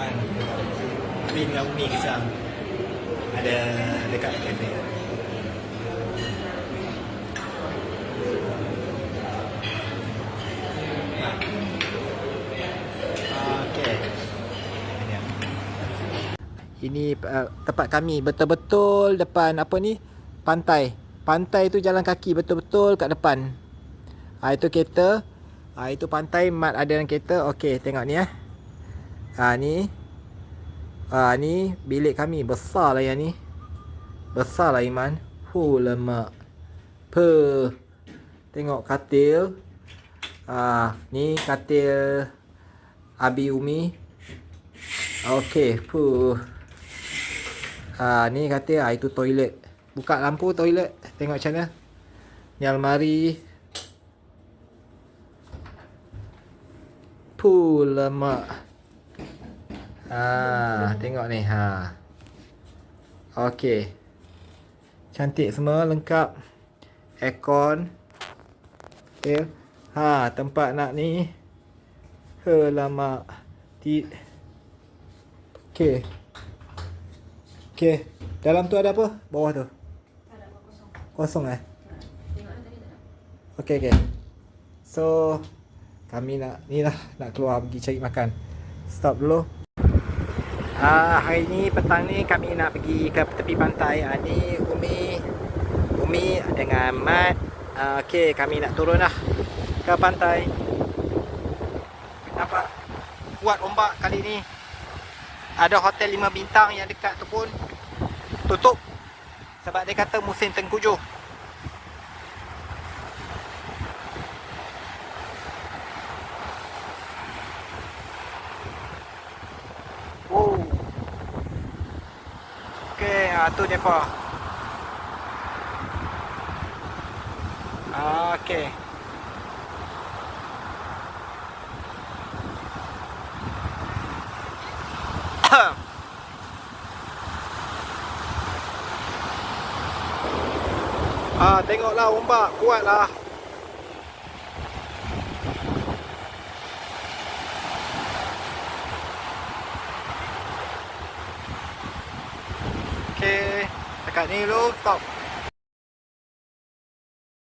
Man Abi dengan Umi kisah Ada dekat kafe. Ini uh, tempat kami betul-betul depan apa ni? Pantai. Pantai tu jalan kaki betul-betul kat depan. Ah itu kereta. Ah itu pantai mat ada dalam kereta. Okey, tengok ni eh. Ah ni. Ah ni bilik kami besar lah yang ni. Besar lah Iman. Hu lemak. Pe. Tengok katil. Ah ni katil Abi Umi. Okey, puh. Ha, ni kata ha, itu toilet. Buka lampu toilet. Tengok macam mana. Ni almari. Puh, lemak. Ha, tengok ni. Ha. Okey. Cantik semua lengkap. Aircon. Okey. Ha, tempat nak ni. Helamak. Ti Okey. Okey. Dalam tu ada apa? Bawah tu. Tak ada kosong. Kosong eh? Okey okey. So kami nak ni lah nak keluar pergi cari makan. Stop dulu. Ah hari ni petang ni kami nak pergi ke tepi pantai. Ah ni Umi Umi dengan Mat. Ah okey kami nak turun lah ke pantai. Nampak kuat ombak kali ni. Ada hotel 5 bintang yang dekat tu pun tutup sebab dia kata musim tengkujuh. Ah tu depa. Ah, okey. ah, tengoklah ombak kuatlah. Okey, dekat ni dulu stop.